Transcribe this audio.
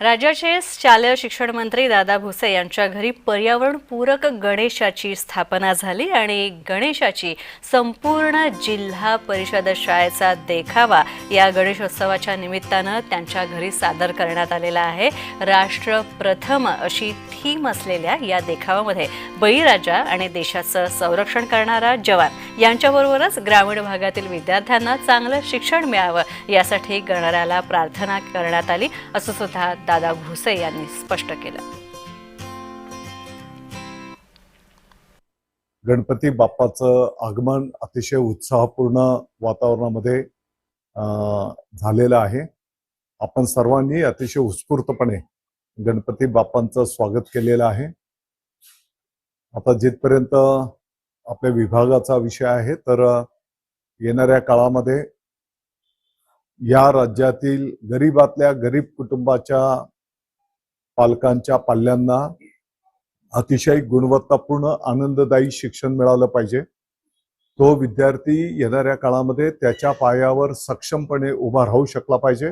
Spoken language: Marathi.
राज्याचे शालेय शिक्षण मंत्री दादा भुसे यांच्या घरी पर्यावरणपूरक गणेशाची स्थापना झाली आणि गणेशाची संपूर्ण जिल्हा परिषद शाळेचा देखावा या गणेशोत्सवाच्या निमित्तानं त्यांच्या घरी सादर करण्यात आलेला आहे. राष्ट्र प्रथम अशी थीम असलेल्या या देखावामध्ये बळीराजा आणि देशाचं संरक्षण करणारा जवान यांच्याबरोबरच ग्रामीण भागातील विद्यार्थ्यांना चांगलं शिक्षण मिळावं यासाठी गणराला प्रार्थना करण्यात आली. असं सुद्धा दादा भुसे यांनी स्पष्ट केलं. गणपती बाप्पाचं आगमन अतिशय उत्साहपूर्ण वातावरणामध्ये झालेलं आहे. आपण सर्वांनी अतिशय उत्स्फूर्तपणे गणपती बाप्पांचं स्वागत केलेलं आहे. आता जिथपर्यंत आपल्या विभागाचा विषय आहे तर येणाऱ्या काळामध्ये या राज्यातील गरीबातल्या गरीब कुटुंबाच्या पालकांच्या पाल्यांना अतिशय गुणवत्तापूर्ण आनंददायी शिक्षण मिळालं पाहिजे. तो विद्यार्थी येणाऱ्या काळामध्ये त्याच्या पायावर सक्षमपणे उभा राहू शकला पाहिजे.